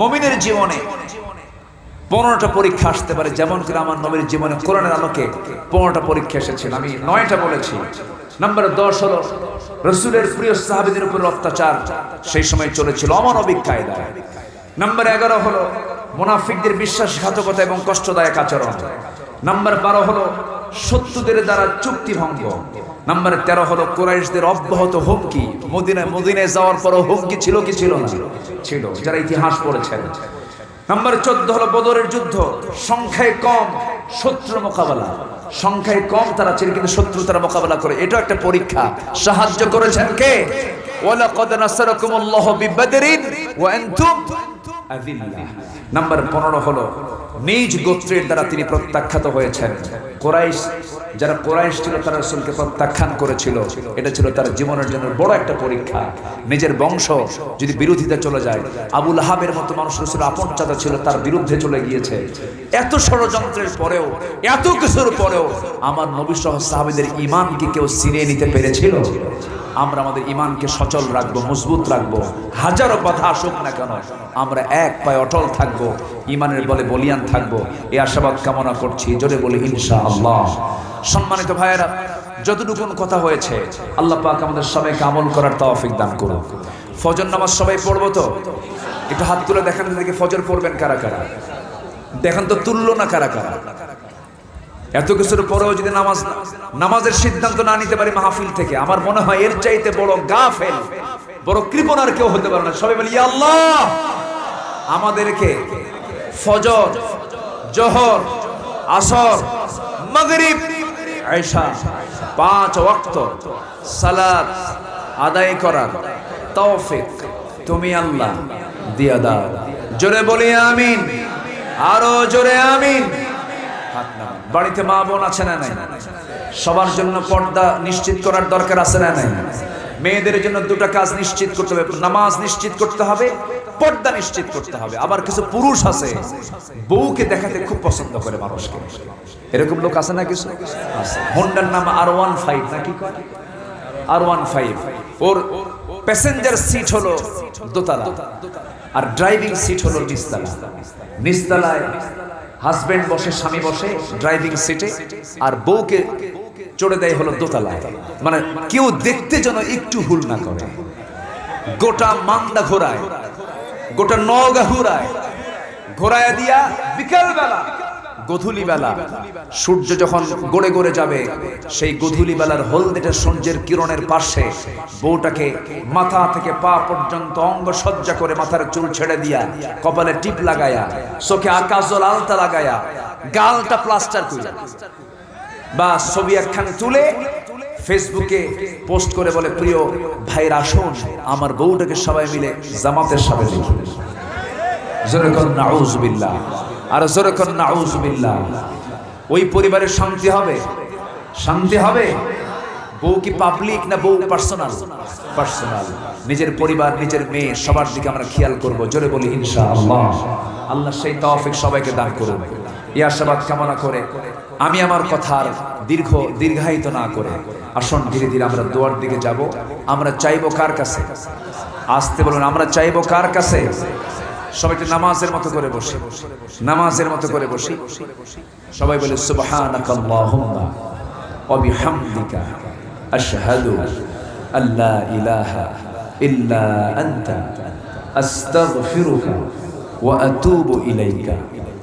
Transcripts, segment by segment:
মমিনের জীবনে পনেরোটা পরীক্ষা আসতে পারে, যেমন করে আমার নবীর জীবনে কোরআনের আলোকে পনেরোটা পরীক্ষা এসেছিল। আমি নয়টা বলেছি। নাম্বার দশ হলো, রসুলের প্রিয় সাহাবিদের উপর অত্যাচার সেই সময় চলেছিল অমানবিক কায়দায় নাম্বার এগারো হলো, মোনাফিকদের বিশ্বাসঘাতকতা এবং কষ্টদায়ক আচরণ। নাম্বার বারো হলো শত্রুদের দ্বারা চুক্তি ভঙ্গ নাম্বার তেরো হলো কোরাইশদের অব্যাহত হুমকি। মদিনায় মদিনায় যাওয়ার পরও হুমকি ছিল কি ছিল না? ছিল, যারা ইতিহাস পড়েছেন। নাম্বার চোদ্দ হলো বদরের যুদ্ধ। সংখ্যায় কম শত্রু মোকাবেলা। সংখ্যায় কম তারা ছিল, কিন্তু শত্রু তারা মোকাবেলা করে। এটা একটা পরীক্ষা। সাহায্য করেছেন কে? ওয়ালাকাদ নাসারাকুমুল্লাহু বিবাদরিন ওয়া আনতুম নাম্বার 15 হলো, নিজ গোত্রের দ্বারা তিনি প্রত্যাখ্যাত হয়েছেন। কোরাইশ, যারা কোরাইশ ছিল, তারা রাসূলকে প্রত্যাখ্যান করেছিল। এটা ছিল তার জীবনের জন্য বড় একটা পরীক্ষা। নিজের বংশ যদি বিরোধিতা চলে যায় আবুল আহাবের মতো মানুষ রসুল আপন চাচা ছিল, তার বিরুদ্ধে চলে গিয়েছে। এত ষড়যন্ত্রের পরেও, এত কিছুর পরেও আমার নবী সহ সাহাবিদের ইমানকে কেউ ছিনিয়ে নিতে পেরেছিল? আমরা আমাদের ইমানকে সচল রাখব, মজবুত রাখব। হাজারো কথা আসুক না কেন, আমরা এক পায়ে অটল থাকব ইমানের বলে বলিয়ান থাকব। এই আশাবাদ কামনা করছি, জোরে বলি ইনশা আল্লাহ সম্মানিত ভাইয়েরা যতটুকুন কথা হয়েছে, আল্লাহ পাক আমাদের সবাইকে আমল করার তৌফিক দান করুক। ফজর নামাজ সবাই পড়ব তো? একটু হাত তুলে দেখান দেখি ফজর পড়বেন কারা কারা? দেখান তো তুললো না কারা কারা? এত কিছুর পরেও যদি নামাজ নামাজের সিদ্ধান্ত না নিতে পারি মাহফিল থেকে, আমার মনে হয় এর চাইতে বড় গাফেল, বড় কৃপণ আর কেউ হতে পারে না। সবাই বলি আল্লাহ! আমাদেরকে ফজর, জহর, আসর, মাগরিব আয়েশা পাঁচ ওয়াক্ত সালাত আদায় করার তৌফিক তুমি আল্লাহ দিয়া দাও। জোরে বলি, আমিন। আরও জোরে, আমিন। বাড়িতে মা বোন আছে না নাই? সবার জন্য পর্দা নিশ্চিত করার দরকার আছে না নাই? মেয়েদের জন্য দুটো কাজ নিশ্চিত করতে হবে, নামাজ নিশ্চিত করতে হবে, পর্দা নিশ্চিত করতে হবে। আবার কিছু পুরুষ আছে, বউকে দেখাতে খুব পছন্দ করে মানুষকে। এরকম লোক আছে না কিছু? হোন্ডার নাম আর ওয়ান ফাইভ, নাকি? আর ওয়ান ফাইভ। ওর প্যাসেঞ্জার সিট হলো দোতলা, আর ড্রাইভিং সিট হলো নিচতলা। নিচতলায় হাজবেন্ড বসে, স্বামী বসে, ড্রাইভিং সিটে, আর বউকে চড়ে দেয় হলো দোতলায়। মানে কেউ দেখতে যেন একটু ভুল না করে। গোটা মান্দা ঘোরায়, গোটা নগা ঘুরায় ঘোরায় দিয়া বিকাল বেলা গধুলি বেলা সূর্য যখন গড়ে গড়ে যাবে, সেই গধুলি বেলার হলদেটে সূর্যের কিরণের পাশে বউটাকে মাথা থেকে পা পর্যন্ত অঙ্গ সজ্জা করে মাথার চুল ছেড়ে দিয়া কপালে টিপ লাগায়া, চোখে আকাশ জল আলতা লাগায়া, গালটা প্লাস্টার করে বা ছবি একখানে তুলে ফেসবুকে পোস্ট করে বলে, প্রিয় ভাইয়ের, আসুন, আমার বউটাকে সবাই মিলে জামাতের সাথে জোরে কর নাউজুবিল্লাহ। আর জোরে কর ওই পরিবারের শান্তি হবে? শান্তি হবে? বউ কি পাবলিক না বউ পার্সোনাল পার্সোনাল নিজের পরিবার, নিজের মেয়ে, সবার দিকে আমরা খেয়াল করব। জোরে বলি, ইনশাআল্লাহ। আল্লাহ আল্লাহ সেই তৌফিক সবাইকে দান করুন। এই আশাবাদ কামনা করে। আমি আমার কথার দীর্ঘ, দীর্ঘায়িত না করে। আসুন, ধীরে ধীরে আমরা দোয়ার দিকে যাব। আমরা চাইব কার কাছে? আসতে বলুন, আমরা চাইব কার কাছে? সবাই একটু নামাজের মতো করে বসি। নামাজের মতো করে বসি। সবাই বলে, সুবহানাকাল্লাহুম্মা ইলাহা ইল্লা ইলাইকা।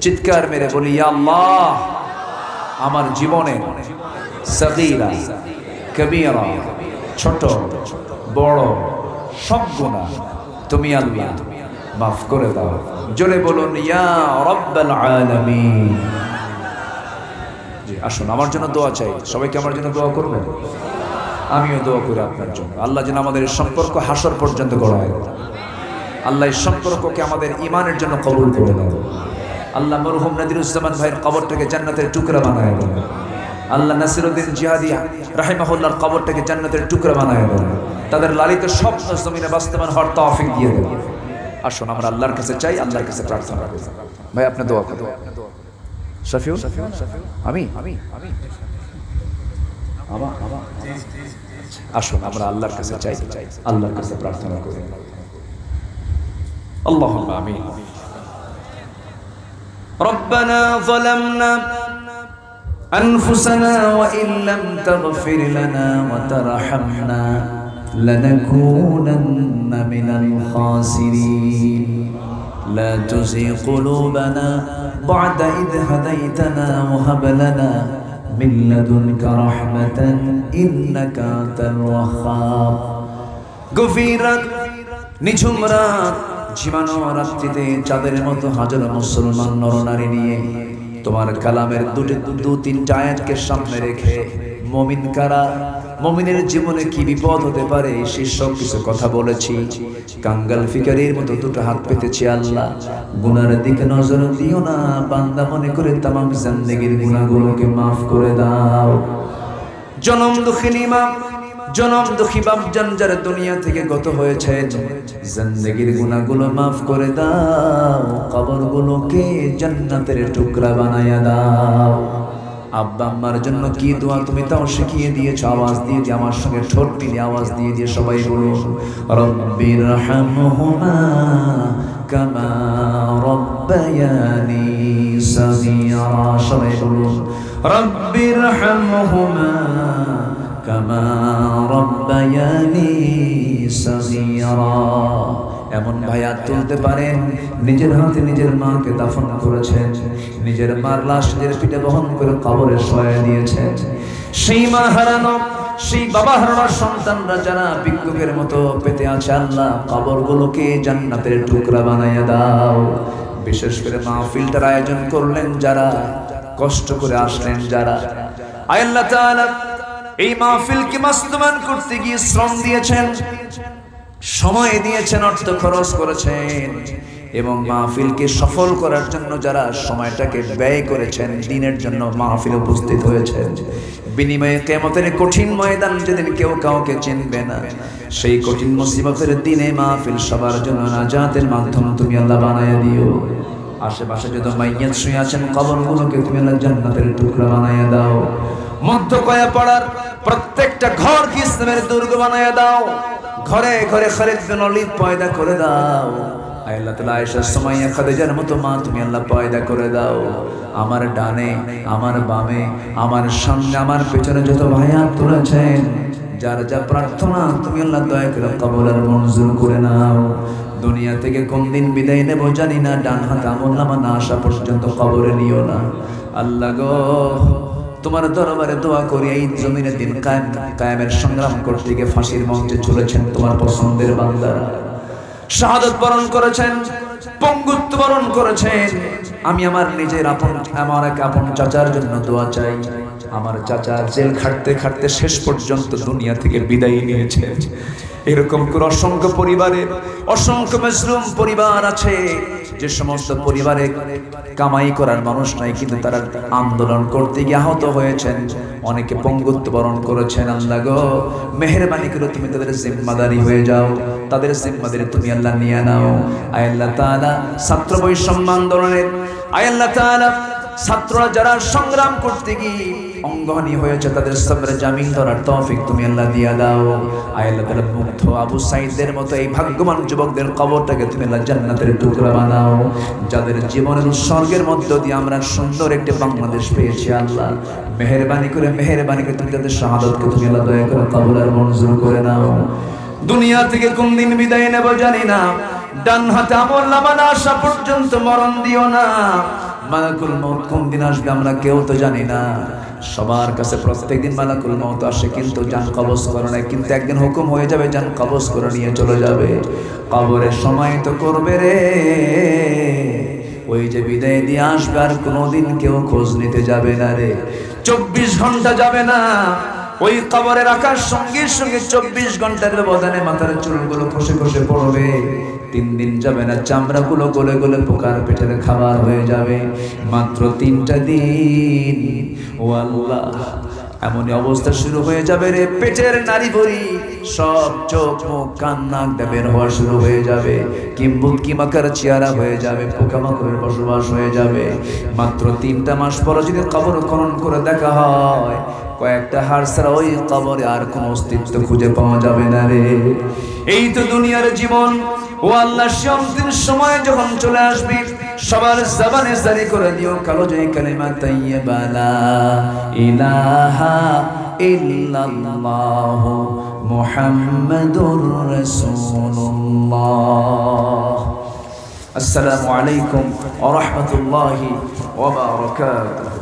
চিৎকার মেরে বলি আল্লাহ, আমার জীবনে ছোট, বড়, সব গুনাহ তুমি আল্লাহ। মাফ করে দাও। জোরে বলুন আসুন, আমার জন্য দোয়া চাই। সবাইকে আমার জন্য দোয়া করবেন? আমিও দোয়া করি আপনার জন্য। আল্লাহ যেন আমাদের সম্পর্ক হাসর পর্যন্ত গড়ায়। আল্লাহ এই সম্পর্ককে আমাদের ইমানের জন্য কবুল করে দেয় আল্লাহ মরহুম নাদিরুজ্জামান ভাইয়ের কবরটাকে জান্নাতের টুকরা বানায় দেয় আল্লাহ নাসিরুদ্দিন জিহাদি রাহিমাহুল্লাহর কবরটাকে জান্নাতের টুকরা বানায় দেয় তাদের লালিত স্বপ্ন জমিনে বাস্তবায়ন হওয়ার তৌফিক দিয়ে দেয় আসুন আমরা আল্লাহর কাছে চাই আল্লাহর কাছে প্রার্থনা করি ভাই আপনি দোয়া করুন শফিউল আমি আমি আমি আমা- আমা- আসুন আমরা আল্লাহর কাছে চাই চাই আল্লাহর কাছে প্রার্থনা করি اللهم آمين ربنا ظلمنا أنفسنا وإن لم تغفر لنا وترحمنا لنكونن من الخاسرين لا تزغ قلوبنا بعد إذ هديتنا وهب لنا من لدنك رحمة إنك أنت الوهاب গভীরাত নিঝুম রাত ঝিমানো রাত্রিতে চাঁদের মতো হাজারো মুসলমান নরনারী নিয়ে তোমার কালামের দুটি দু তিনটা আয়াতকে সামনে রেখে মমিন কারা মমিনের জীবনে কি বিপদ হতে পারে শীর্ষক কিছু কথা বলেছি। কাঙ্গাল ফিকারির মতো দুটো হাত পেতেছি আল্লাহ। গুনার দিকে নজর দিও না, বান্দা মনে করে তামাম জিন্দেগির গুণাগুলোকে মাফ করে দাও। জনম দুঃখিনী মা জনম দুঃখী বাপজান যারা দুনিয়া থেকে গত হয়েছে জিন্দেগির গুণাগুলো মাফ করে দাও, কবরগুলোকে জান্নাতের টুকরা বানায়া দাও। আব্বা, আম্মার জন্য কি দোয়া তুমি তাও শিখিয়ে দিয়েছ? আওয়াজ দিয়ে দিয়ে, আমার সঙ্গে ঠোঁট মিলে আওয়াজ দিয়ে দিয়ে সবাই বলুন রব্বির হামহুমা কামা রব্বায়ানি সাগীরা। সবাই বলুন রব্বির হামহুমা কামা রব্বায়ানি সাগীরা। এমন ভাইয়া তুলতে পারেন। নিজের হাতে নিজের মাকে দাফন করেছেন। নিজের মার লাশ নিজের পিঠে বহন করে কবরে শোয়া দিয়েছেন। সেই মা হারানো, সেই বাবা হারানোর সন্তানরা যারা বিক্ষোভের মতো পেতে আছে, আল্লাহ কবরগুলোকে জান্নাতের টুকরা বানাইয়া দাও। বিশেষ করে মাহফিলটার আয়োজন করলেন যারা, কষ্ট করে আসলেন যারা। আল্লাহ তাআলা, এই মাহফিলকে বাস্তবায়ন করতে গিয়ে শ্রম দিয়েছেন। সময় দিয়েছেন, অর্থ খরচ করেছেন এবং মাহফিলকে সফল করার জন্য যারা সময়টাকে ব্যয় করেছেন, দিনের জন্য মাহফিল উপস্থিত হয়েছেন। বিনিময়ে কেমতের কঠিন ময়দান যেদিন কেউ কাউকে চিনবে না, সেই কঠিন মুসিবতের দিনে মাহফিল সবার জন্য নাজাতের মাধ্যম তুমি আল্লাহ বানায় দিও। আশেপাশে যত মাইয়াত শুয়ে আছেন, কবরগুলোকে তুমি আল্লাহ জান্নাতের টুকরা বানায় দাও। মধ্য কয়া পড়ার প্রত্যেকটা ঘর ইসলামের দুর্গ বানায় দাও? ঘরে ঘরে খালিদ বিন ওয়ালিদ পয়দা করে দাও। আল্লাহ তাআলা আয়েশা সুমাইয়া খাদিজার মতো মা তুমি আল্লাহ পয়দা করে দাও। আমার ডানে, আমার বামে, আমার সামনে, আমার পেছনে যত ভাইয়া তুলেছেন যার যা প্রার্থনা, তুমি আল্লাহ দয়া করে কবল আর মঞ্জুর করে নাও। দুনিয়া থেকে কোন দিন বিদায় নেব জানি না ডান হাত আমল না আসা পর্যন্ত কবরে নিও না। আল্লাহ গো তোমার দরবারে দোয়া করি, এই জমিনের দিন কায়েম, কায়েমের সংগ্রাম করতে গিয়ে ফাঁসির মঞ্চে চলেছেন তোমার পছন্দের বান্দারা শাহাদত বরণ করেছেন, পঙ্গুত্ব বরণ করেছেন। আমি আমার নিজের আপন, আমার এক আপন চাচার জন্য দোয়া চাই। আমার চাচা জেল খাটতে খাটতে শেষ পর্যন্ত দুনিয়া থেকে বিদায় নিয়েছে। এরকম করে অসংখ্য পরিবারের, অসংখ্য মজলুম পরিবার আছে। যে সমস্ত পরিবারে কামাই করার মানুষ নাই, কিন্তু তারা আন্দোলন করতে গিয়ে আহত হয়েছেন। অনেকে পঙ্গুত্ব বরণ করেছেন, আল্লাহ গো, মেহরবানি করে তুমি তাদের জিম্মাদারি হয়ে যাও। তাদের জিম্মাদারি তুমি আল্লাহ নিয়ে নাও। আয় আল্লাহ তাআলা ছাত্র বৈষম্য আন্দোলনের, আয় আল্লাহ তাআলা ছাত্ররা যারা সংগ্রাম করতে গিয়ে অঙ্গহানি হয়েছে, তাদের সামনে জামিন ধরার তৌফিক তুমি আল্লাহ দিয়া দাও। আয় আল্লাহ মুগ্ধ আবু সাইদদের মতো এই ভাগ্যবান যুবকদের কবরটাকে তুমি আল্লাহ জান্নাতের টুকরা বানাও। যাদের জীবনের উৎসর্গের মধ্য দিয়ে আমরা সুন্দর একটি বাংলাদেশ পেয়েছি, আল্লাহ। মেহেরবানি করে মেহেরবানি করে তুমি তাদের শাহাদতকে তুমি আল্লাহ দয়া করে কবুল আর মঞ্জুর করে নাও। দুনিয়া থেকে কোন দিন বিদায় নেব জানি না। ডান হাতে আমল নামা না আসা পর্যন্ত মরণ দিও না। মালাকুল মৌত কোন দিন আসবে আমরা কেউ তো জানি না। সবার কাছে প্রত্যেক দিন মালাকুল মৌত আসে, কিন্তু যান কবজ করে না কিন্তু একদিন হুকুম হয়ে যাবে যান কবজ করে নিয়ে চলে যাবে। কবরের সময় তো করবে রে। ওই যে বিদায় দিয়ে আসবে, আর কোনোদিন কেউ খোঁজ নিতে যাবে না রে। চব্বিশ ঘণ্টা যাবে না। ওই কবরে রাখার সঙ্গে সঙ্গে চব্বিশ ঘণ্টার ব্যবধানে মাথার চুলগুলো খসে খসে পড়বে। তিন দিন যাবে না চামড়া গুলো গলে গলে পোকার পেটের খাবার হয়ে যাবে। মাত্র তিনটা দিন। ও আল্লাহ। এমনই অবস্থা শুরু হয়ে যাবে রে, পেটের নারী ভরি, সব চোখ, মুখ, কান, নাক বের হওয়া শুরু হয়ে যাবে। কিম্বুত, কিমাকার চেয়ারা হয়ে যাবে, পোকামাকড়ের বসবাস হয়ে যাবে। মাত্র তিনটা মাস পর যদি কবর খনন করে দেখা হয়, কয়েকটা হাড় ছাড়া ওই কবরে আর কোনো অস্তিত্ব খুঁজে পাওয়া যাবে না রে। এই তো দুনিয়ার জীবন। ও আল্লাহ সময় যখন চলে আসবি সবার জবানে জারি করে দিও, কালো জয় কালিমা তাইয়্যিবা, লা ইলাহা ইল্লাল্লাহ মুহাম্মাদুর রাসূলুল্লাহ। আসসালামু আলাইকুম ওয়া রাহমাতুল্লাহি ওয়া বারাকাতুহু।